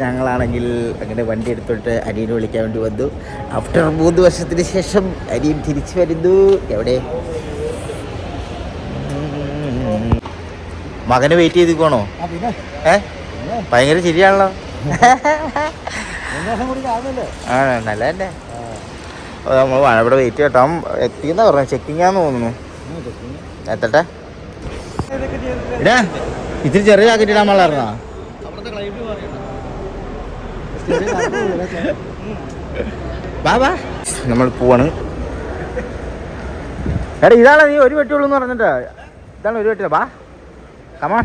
ഞങ്ങളാണെങ്കിൽ അങ്ങനെ വണ്ടി എടുത്തോട്ട് അരിയനെ വിളിക്കാൻ വേണ്ടി വന്നു. ആഫ്റ്റർ മൂന്ന് വർഷത്തിന് ശേഷം അരിയൻ തിരിച്ചു വരുന്നു. എവിടെ? മകനെ വെയിറ്റ് ചെയ്തിക്കോണോ ഏ? ഭയങ്കര ശരിയാണല്ലോ ആ നല്ല തന്നെ നമ്മൾ ഇവിടെ വെയിറ്റ് കേട്ടോ. എത്തിയെന്നാ പറഞ്ഞു? ചെക്കിങ് ആന്ന് തോന്നുന്നു എത്തട്ടെ. ഇടാ ഇത്തിരി ചെറിയ ജാക്കറ്റ് ഇടാൻ പാടില്ലായിരുന്നാ? നമ്മൾ പോവാണ്. എടാ ഇതാണ് നീ ഒരു വെട്ടുള്ളൂ എന്ന് പറഞ്ഞിട്ടാ? ഇതാണ് ഒരു വെട്ടില്ല ബാ. കമാൺ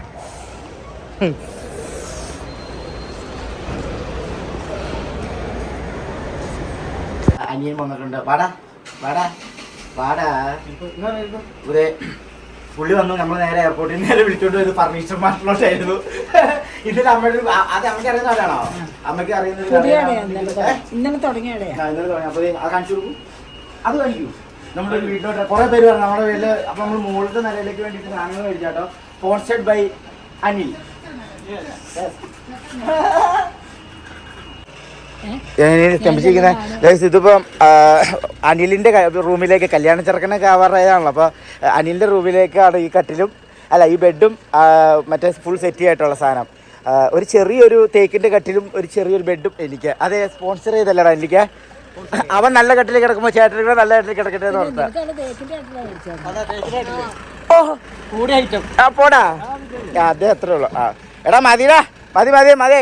അനിയൻ വന്നിട്ടുണ്ട്. വാടാ വാടാ വാടാ. ഇതേ പുള്ളി വന്നു നമ്മൾ നേരെ എയർപോർട്ടിൽ നേരെ വിളിച്ചോണ്ട് ഒരു ഫർണിച്ചർ മാർട്ടിലോട്ടായിരുന്നു. ഇതിൽ അമ്മയുടെ ഒരു- അത് അമ്മയ്ക്ക് അറിയുന്ന ആളാണോ? അമ്മയ്ക്ക് അറിയുന്ന ഇന്നലെ തുടങ്ങിയ. അപ്പൊ അത് കാണിച്ചു കൊടുക്കൂ. അത് കാണിക്കൂ നമ്മുടെ ഒരു വീട്ടിലോട്ട് കുറെ പേര് പറഞ്ഞു നമ്മുടെ വീട്ടിൽ അപ്പൊ നമ്മൾ മുകളിലത്തെ നിലയിലേക്ക് വേണ്ടിയിട്ട് സാധനങ്ങൾ മേടിച്ചാട്ടോ. Sponsored by Anil. ഇതിപ്പം അനിലിന്റെ റൂമിലേക്ക് കല്യാണ ചെറുക്കനൊക്കെ ആവാറായതാണല്ലോ. അപ്പൊ ആ, അനിലിന്റെ റൂമിലേക്കാണ് ഈ കട്ടിലും അല്ല ഈ ബെഡും മറ്റേ ഫുൾ സെറ്റി ആയിട്ടുള്ള സാധനം. ഒരു ചെറിയൊരു തേക്കിന്റെ കട്ടിലും ഒരു ചെറിയൊരു ബെഡും എനിക്ക്. അതെ സ്പോൺസർ ചെയ്തല്ലടാ എനിക്ക് അവൻ നല്ല കട്ടിൽ കിടക്കുമ്പോ ചേട്ടൻ കൂടെ നല്ല കട്ടിൽ കിടക്കട്ടെ എന്ന് ഓർത്താ. പോടാ. അതെ അത് അത്രേ ഉള്ളു. ആ. എടാ മതിടാ. മതി മതി മതി.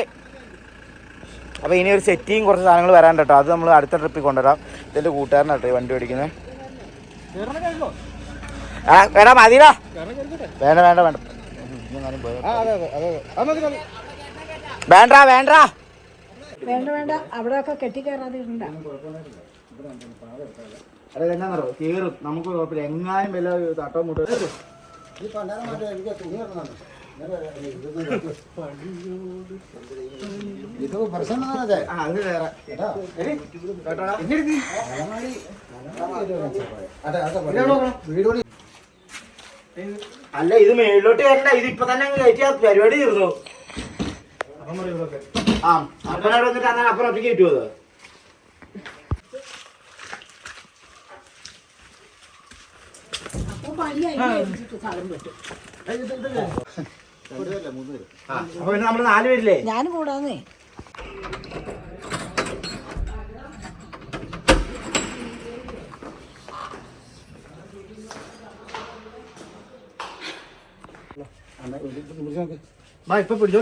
അപ്പൊ ഇനി ഒരു സെറ്റിയും കുറച്ച് സാധനങ്ങൾ വരാൻ കേട്ടോ. അത് നമ്മൾ അടുത്ത ട്രിപ്പിൽ കൊണ്ടുവരാം. ഇതിന്റെ കൂട്ടുകാരനാട്ടോ ഈ വണ്ടി ഓടിക്കുന്നത് ആ എടാ മതിടാ വേണ്ട വേണ്ട വേണ്ട. വേണ്ട വേണ്ട. വേണ്ട വേണ്ട. അവിടെ ഒക്കെ കെട്ടിക്കയറാതെ ഇടണ്ട അതെ എന്നാന്നോ കീറും. നമുക്ക് കുഴപ്പമില്ല. എങ്ങാനും വല്ല തട്ടോ മുട്ടോ ഈ പണ്ടാരം എനിക്ക് തുണി ഇത് പ്രശ്നം അതെ ആ അത് വേറെ കേട്ടോ അല്ല ഇത് മേളിലോട്ട് വരണ്ട. ഇത് ഇപ്പൊ തന്നെ അങ്ങ് കയറ്റിയാ പരിപാടി തീർന്നു. ആ അപ്പനവിടെ വന്നിട്ട് അന്നാ അപ്പുറം ഒറ്റയ്ക്ക് കിട്ടുമോ അത്. അപ്പൊ പണി സാധനം പറ്റും. അപ്പൊ പിന്നെ നമ്മൾ നാല് പേരില്ലേ? ഞാനും കൂടാന്നേ.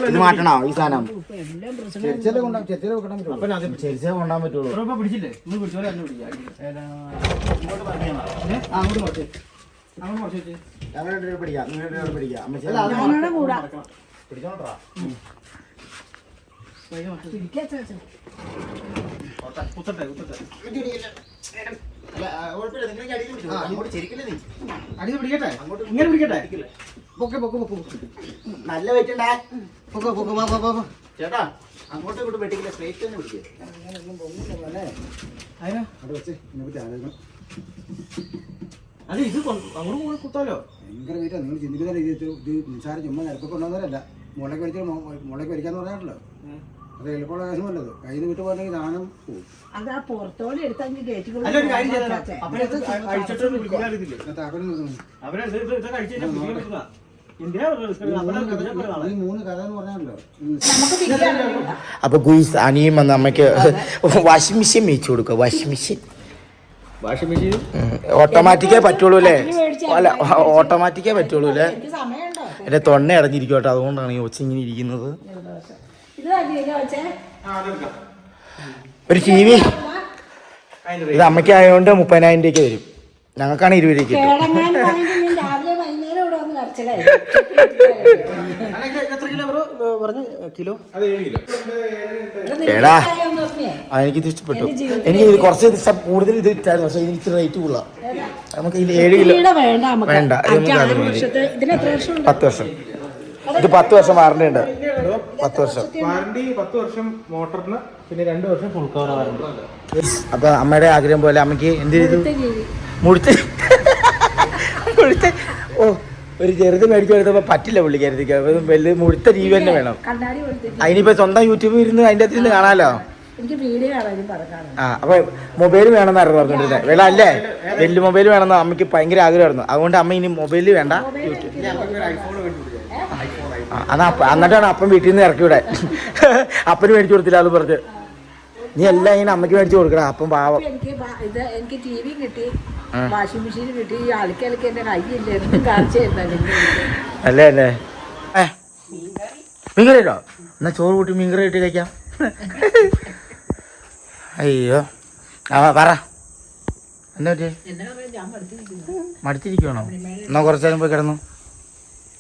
ഇത് മാറ്റണോ ഈ സാധനം? ഇപ്പൊ എല്ലാം പ്രശ്നം ചെറിയ കൊണ്ടാ അങ്ങോട്ട് വെക്കണം ഞങ്ങൾ രണ്ടുപേരും പിടിക്കാം നിങ്ങൾ രണ്ടുപേരും പിടിക്കാം അമ്മച്ചി ഞാനവിടെ കൂടാ. പിടിച്ചോണ്ടാ ഇങ്ങനെ പിടിക്കട്ടെ? പൊക്കെ പൊക്കെ പൊക്കെ നല്ല വെയിറ്റ് ഉണ്ടാ? പൊക്കെ പൊക്കെ പോ വാ ചേട്ടാ അങ്ങോട്ടും ഇങ്ങോട്ടും വെട്ടിക്കില്ല? സ്ട്രേറ്റ് തന്നെ പിടിക്കുക അതിനാ? അവിടെ വെച്ച്. പറ്റി ആലോചിക്കണം. അത് ഇത് കൊണ്ട് അങ്ങോട്ട് കുത്താലോ? ഭയങ്കര വീട്ടാ നിങ്ങൾ ചിന്തിക്കുന്ന രീതി ഇത് നിസ്സാരം ചുമ്മാ നിരപ്പൊക്കെ കൊണ്ടുവന്നവരല്ല മുളയ്ക്ക് വലിച്ചാൽ മുളയ്ക്ക് വലിക്കാന്ന് പറഞ്ഞാണല്ലോ. അത് എളുപ്പമുള്ള കാര്യമല്ലത് കയ്യിൽ നിന്ന് വിട്ട് പോകണമെങ്കിൽ ദാനം പോകും അത് ആ പുറത്തോടെ അല്ല അപ്പൊ ഗുയിസ് അനിയും വന്ന് അമ്മയ്ക്ക് വാഷിംഗ് മെഷീൻ മേടിച്ചു കൊടുക്കുക വാഷിംഗ് മെഷീൻ. വാഷിംഗ് മെഷീൻ ഓട്ടോമാറ്റിക്കേ പറ്റുള്ളൂ അല്ലേ? അല്ല ഓട്ടോമാറ്റിക്കേ പറ്റുള്ളൂ അല്ലേ? എനിക്ക് സമയമുണ്ടോ? എന്റെ തൊണ്ണ അടഞ്ഞിരിക്കും കേട്ടോ അതുകൊണ്ടാണ് ഈ ഒച്ച ഇങ്ങനെ ഇരിക്കുന്നത്. ഒരു ടി വി. ഇത് അമ്മയ്ക്ക് ആയതുകൊണ്ട് മുപ്പതിനായിരം രൂപയ്ക്ക് വരും ഞങ്ങൾക്കാണ് ഇരുപത് രൂപയ്ക്ക് കരച്ചിലായി എത്ര കിലോ ബ്രോ? പറഞ്ഞു കിലോ? എടാ ഇത് ഇഷ്ടപ്പെട്ടു. എനിക്ക് ഇത് കുറച്ച് ദിവസം കൂടുതൽ ഇത് ഇട്ടായിരുന്നു പക്ഷേ ഇതിന് ഇച്ചിരി റേറ്റ് കൂടുതലാണ് നമുക്ക് ഇതിൽ ഏഴ് കിലോ വേണ്ട നമുക്ക്. വേണ്ട, ഇത് നമുക്ക് അഞ്ചാറ് അത് മതി. വർഷത്തെ ഇതിന് എത്ര വർഷം ഉണ്ട്? പത്ത് വർഷം. ഇത് പത്ത് വർഷം വാറണ്ടി ഉണ്ട്. പത്ത് വർഷം. വാറണ്ടി പത്ത് വർഷം മോട്ടറിന് പിന്നെ രണ്ട് വർഷം ഫുൾ കവർ വാറണ്ടി അപ്പൊ അമ്മയുടെ ആഗ്രഹം പോലെ അമ്മയ്ക്ക് എന്ത് ചെയ്തു? മുഴുത്ത് മുഴുത്ത് ഓ ഒരു ചെറുത് മേടിച്ചു കൊടുത്തപ്പോൾ പറ്റില്ല പുള്ളിക്കാരത്തേക്ക് അപ്പോൾ വലിയ മുഴുത്ത ടി വി തന്നെ വേണം. കണ്ണാടി കൊടുത്തിട്ട് അതിനിപ്പോൾ സ്വന്തം യൂട്യൂബിൽ ഇരുന്ന് അതിന്റെ അകത്ത് ഇരുന്ന് കാണാമല്ലോ എനിക്ക് വീഡിയോ കാണാനും പറക്കാണ് ആ അപ്പോൾ മൊബൈൽ വേണമെന്നായിരുന്നു പറഞ്ഞിരുന്നത് വേല അല്ലേ? വലിയ മൊബൈൽ വേണമെന്ന് അമ്മയ്ക്ക് ഭയങ്കര ആഗ്രഹമായിരുന്നു. അതുകൊണ്ട് അമ്മ ഇനി മൊബൈൽ വേണ്ട. അതാ അപ്പ- എന്നിട്ടാണ് അപ്പം വീട്ടിൽ നിന്ന് ഇറക്കി ഇവിടെ അപ്പന് മേടിച്ചു കൊടുത്തില്ല അത് പറഞ്ഞ്. നീ എല്ലാം ഇങ്ങനെ അമ്മയ്ക്ക് മേടിച്ചു കൊടുക്കണം അപ്പം പാവം എനിക്ക് ഇത് എനിക്ക് ടി വി കിട്ടി വാഷിംഗ് മെഷീൻ കിട്ടി. ഈ അലക്കി അലക്കി എന്റെ തരുന്നില്ല അല്ലേ അല്ലേ? മീൻകറി എന്നാ ചോറ് കൂട്ടി മീൻകറി കിട്ടി കഴിക്കാം. അയ്യോ. ആ പറ. എന്നാ പറ്റി മടുത്തിരിക്കുവാണോ? എന്നാ കുറച്ച് നേരം പോയി കിടന്നു.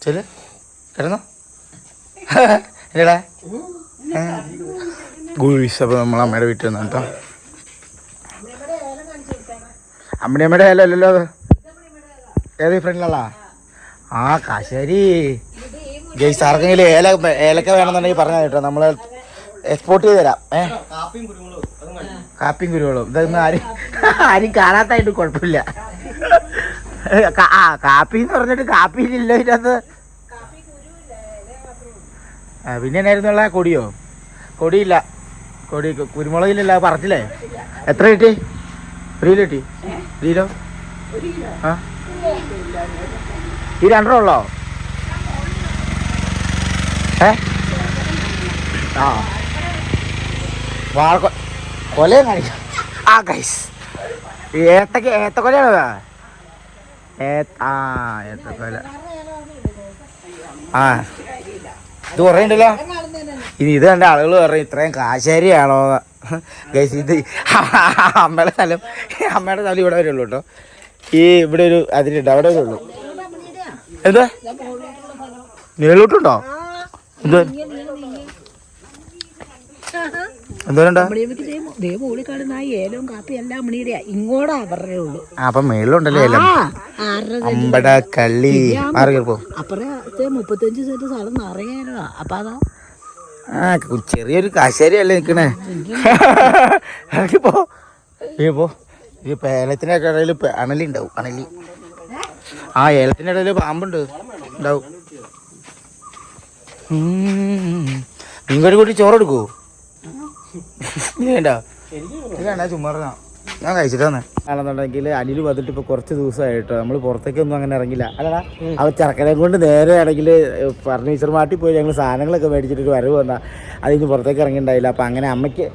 ചെൽ കിടന്നു. ഇല്ലടാ ഗുൾസ് അപ്പോൾ നമ്മൾ അമ്മയുടെ വീട്ടിൽ നിന്ന് കേട്ടോ. അമ്മയുടെ അമ്മയുടെ ഏല അല്ലല്ലോ ഏത് ഫ്രണ്ടിലുള്ള? ആ കാശേരി. ജയ്സ് ആർക്കെങ്കിലും ഏല ഏലക്ക വേണമെന്നുണ്ടെങ്കിൽ പറഞ്ഞാൽ കേട്ടോ. നമ്മൾ എക്സ്പോർട്ട് ചെയ്ത് തരാം. ഏ? കാപ്പിയും കുരുവളും. ഇതൊന്നും ആരും ആരും കാണാത്തായിട്ട് കുഴപ്പമില്ല. ആ കാപ്പി എന്ന് പറഞ്ഞിട്ട് കാപ്പിയിലില്ലോ ഇതിനകത്ത്. ആ പിന്നെ എന്നായിരുന്നുള്ള കൊടിയോ? കൊടിയില്ല. കൊടി കുരുമുളകില്ല പറഞ്ഞില്ലേ എത്ര കിട്ടി? ഒരു കിട്ടി? ഒരു ഈ രണ്ടെണ്ണം ഉള്ളോ? ഏ? ആ. വാഴ കൊലയും കാണിക്കാം. ആ കൈസ് ഏത്തക്ക ഏത്തക്കൊലയാണോ ആ ഏത്തക്കൊല. ആ. ഇത് കുറേ ഉണ്ടല്ലോ. ഇനി ഇത് കണ്ട ആളുകൾ പറയും ഇത്രയും കാശേരിയാണോ? ഗൈസ് ഇത് അമ്മയുടെ സ്ഥലം അമ്മയുടെ സ്ഥലം ഇവിടെ വരെ ഉള്ളൂ കേട്ടോ. ഈ ഇവിടെ ഒരു അതിലുണ്ട് അവിടെ വരെ ഉള്ളൂ. എന്താ? മേലോട്ടുണ്ടോ എന്താ അപ്പൊ മേളിലുണ്ടല്ലേ അമ്പടക്കള്ളി. അമ്പട കള്ളി മാറി അപ്പുറത്തെ മുപ്പത്തഞ്ച് സെന്റ് സ്ഥലം നിറയാലോ അപ്പൊ അതാ ആ ചെറിയൊരു കശേരിയല്ലേ പോ. ഇറങ്ങിപ്പോ പോ. ഈ ഒക്കെ ഇടയിൽ അണലി ഉണ്ടാവും അണലി. ആ ഏലത്തിന്റെ ഇടയിൽ പാമ്പുണ്ട്. ഉണ്ടാവും. നിങ്ങടെ കൂട്ടി ചോറ് എടുക്കൂ നീ വേണ്ട. ഞാൻ കഴിച്ചിട്ടാണ് ആണെന്നുണ്ടെങ്കിൽ അനിൽ വന്നിട്ട് ഇപ്പൊ കുറച്ച് ദിവസമായിട്ടോ. നമ്മൾ പുറത്തേക്കൊന്നും അങ്ങനെ ഇറങ്ങില്ല അല്ലടാ അവ ചെറുക്കനെ കൊണ്ട് നേരെ ആണെങ്കിൽ ഫർണിച്ചർ മാറ്റി പോയി ഞങ്ങൾ സാധനങ്ങളൊക്കെ മേടിച്ചിട്ട് ഒരു വരവ് വന്നാൽ അതിന് പുറത്തേക്ക് ഇറങ്ങിണ്ടായില്ല അപ്പം അങ്ങനെ അമ്മയ്ക്ക്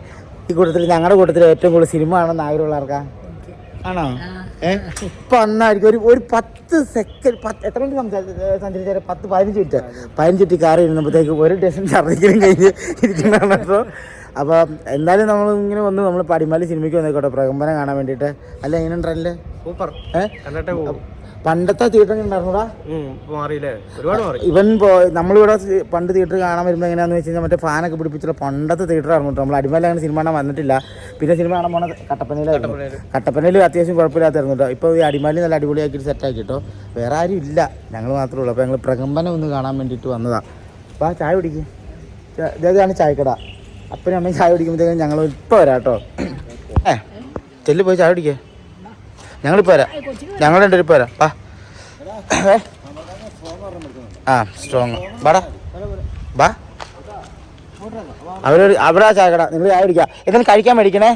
ഈ കൂട്ടത്തിൽ ഞങ്ങളുടെ കൂട്ടത്തിൽ ഏറ്റവും കൂടുതൽ സിനിമ ആണെന്ന് ആഗ്രഹമുള്ള ആർക്കാ? ആണോ? ഇപ്പൊ അന്നായിരിക്കും. ഒരു ഒരു പത്ത് സെക്കൻഡ് പത്ത് എത്ര മിനിറ്റ് സംസാരിച്ചു സഞ്ചരിച്ചാൽ പത്ത് പതിനഞ്ച് മിനിറ്റ് പതിനഞ്ച് മിനിറ്റ് കാറി ഇരുന്നപ്പോഴത്തേക്ക് ഒരു ഡസൻ ഛർദ്ദിക്കലും കഴിഞ്ഞ് ഇരിക്കുന്നതാണ് കേട്ടോ അപ്പോൾ എന്തായാലും നമ്മൾ ഇങ്ങനെ വന്ന് നമ്മൾ പടിമാലി സിനിമയ്ക്ക് വന്നേക്കോട്ടെ. പ്രകമ്പനം കാണാൻ വേണ്ടിയിട്ട്. അല്ല എങ്ങനെ ട്രെൻഡിൽ സൂപ്പർ. ഏഹ് പണ്ടത്തെ തിയേറ്റർ ഉണ്ടായിരുന്നൂടാ. മാറിയില്ലേ? ഒരുപാട് മാറി. ഇവൻ നമ്മളിവിടെ പണ്ട് തിയേറ്റർ കാണാൻ വരുമ്പോൾ എങ്ങനെയാന്ന് വെച്ച് കഴിഞ്ഞാൽ മറ്റേ ഫാനൊക്കെ പിടിപ്പിച്ചുള്ള പണ്ടത്തെ തിയേറ്റർ ആയിരുന്നു കേട്ടോ. നമ്മൾ അടിമല അങ്ങനെ സിനിമ കാണാൻ വന്നിട്ടില്ല. പിന്നെ സിനിമ കാണാൻ പോണത് കട്ടപ്പനയിലായിരുന്നു. കട്ടപ്പനയിൽ അത്യാവശ്യം കുഴപ്പമില്ലാത്തായിരുന്നു കേട്ടോ. ഇപ്പോൾ ഈ അടിമാലി നല്ല അടിപൊളിയാക്കിയിട്ട് സെറ്റാക്കി കേട്ടോ. വേറെ ആരും ഇല്ല. ഞങ്ങൾ മാത്രമേ ഉള്ളൂ. അപ്പോൾ ഞങ്ങൾ പ്രകമ്പനം ഒന്ന് കാണാൻ വേണ്ടിയിട്ട് വന്നതാണ് അപ്പോൾ ആ ചായ പിടിക്കും ഇതാണ് ചായക്കട. അപ്പനും അമ്മയും ചായ പിടിക്കുമ്പോഴത്തേക്കും ഞങ്ങൾ ഇപ്പോൾ വരാം കേട്ടോ. ഏ ചെല്ലു പോയി ചായ കുടിക്കേ. ഞങ്ങളിപ്പോൾ വരാം. ഞങ്ങൾ രണ്ടുപേരും ഇപ്പോൾ വരാം. ആ ആ സ്ട്രോങ് ബാടാ ബാ അവരൊരു അവിടെ ചായക്കട നിങ്ങൾ ചായ കുടിക്കുക എന്തെങ്കിലും കഴിക്കാൻ മേടിക്കണേ?